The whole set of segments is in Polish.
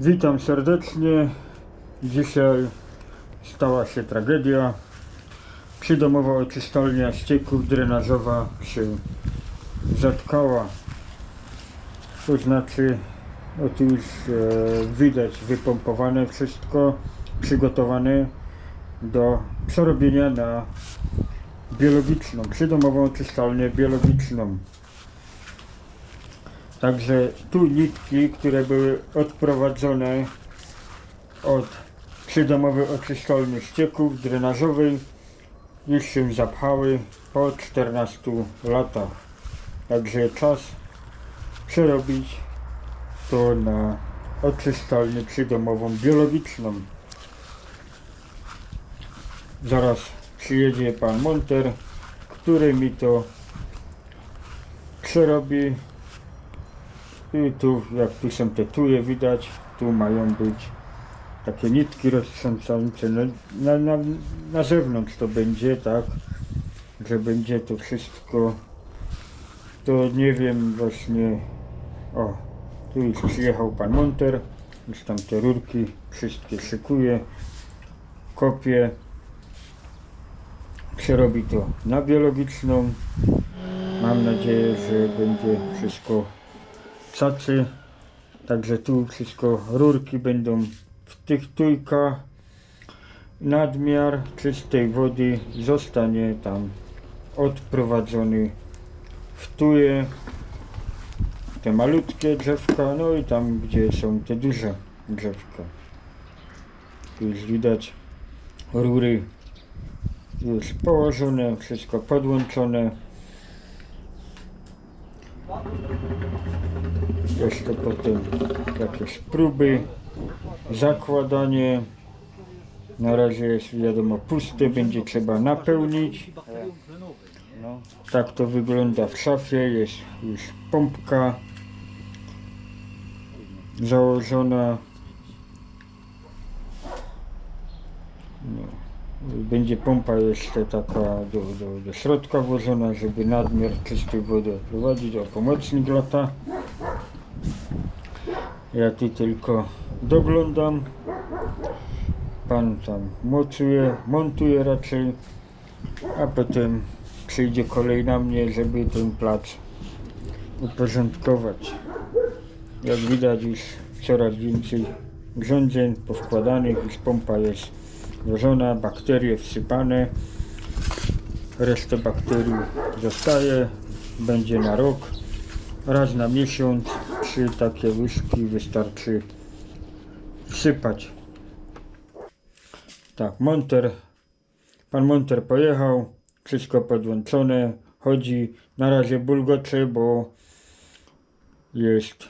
Witam serdecznie. Dzisiaj stała się tragedia. Przydomowa oczyszczalnia ścieków drenażowa się zatkała. To znaczy, o tu już e, widać wypompowane wszystko, przygotowane do przerobienia na biologiczną, przydomową oczyszczalnię biologiczną. Także tu nitki, które były odprowadzone od przydomowej oczyszczalni ścieków drenażowej już się zapchały po 14 latach. Także czas przerobić to na oczyszczalnię przydomową biologiczną. Zaraz przyjedzie pan monter, który mi to przerobi i tu, jak tu te tuje widać, tu mają być takie nitki roztrząsające. Na, na, na, na zewnątrz to będzie, tak, że będzie to wszystko, to nie wiem właśnie, o, tu już przyjechał pan monter, już tam te rurki wszystkie szykuje, kopie, przerobi to na biologiczną, mam nadzieję, że będzie wszystko cacy. Także tu wszystko rurki będą w tych tujkach. Nadmiar czystej wody zostanie tam odprowadzony w tuje. Te malutkie drzewka, no i tam gdzie są te duże drzewka. Już widać rury już położone, wszystko podłączone. Jeszcze potem jakieś próby, zakładanie. Na razie jest wiadomo puste, będzie trzeba napełnić. No, Tak to wygląda w szafie, jest już pompka założona. No. Będzie pompa jeszcze taka do, do, do środka włożona, żeby nadmiar czystej wody odprowadzić, o pomocnik lata. Ja tu tylko doglądam. Pan tam mocuje, montuje raczej, a potem przyjdzie kolej na mnie, żeby ten plac uporządkować. Jak widać już coraz więcej urządzeń powkładanych, już pompa jest włożona, bakterie wsypane, resztę bakterii zostaje, będzie na rok, raz na miesiąc, trzy takie łyżki wystarczy wsypać. Tak, monter, pan monter pojechał, wszystko podłączone, chodzi, na razie bulgocze, bo jest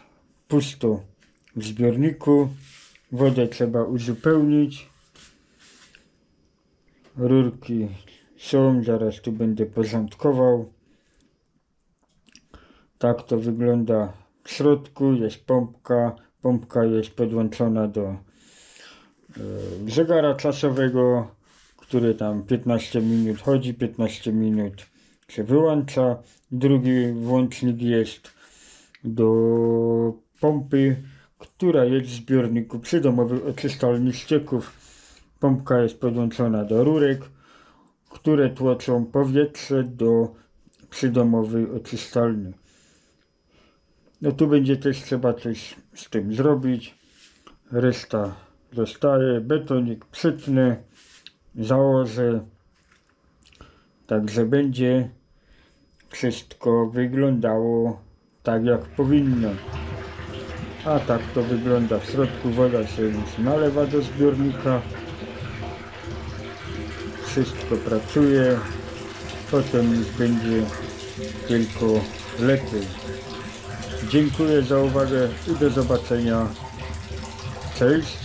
pusto w zbiorniku, wodę trzeba uzupełnić, rurki są, zaraz tu będę porządkował. Tak to wygląda w środku, jest pompka, pompka jest podłączona do e, zegara czasowego, który tam 15 minut chodzi, 15 minut się wyłącza. Drugi włącznik jest do pompy, która jest w zbiorniku przydomowej oczyszczalni ścieków. Pompka jest podłączona do rurek, które tłoczą powietrze do przydomowej oczyszczalni. No tu będzie też trzeba coś z tym zrobić. Reszta zostaje. Betonik przytnę, założę. Także będzie wszystko wyglądało tak jak powinno. A tak to wygląda w środku. Woda się już nalewa do zbiornika. Wszystko pracuje. Potem już będzie tylko lepiej. Dziękuję za uwagę i do zobaczenia. Cześć.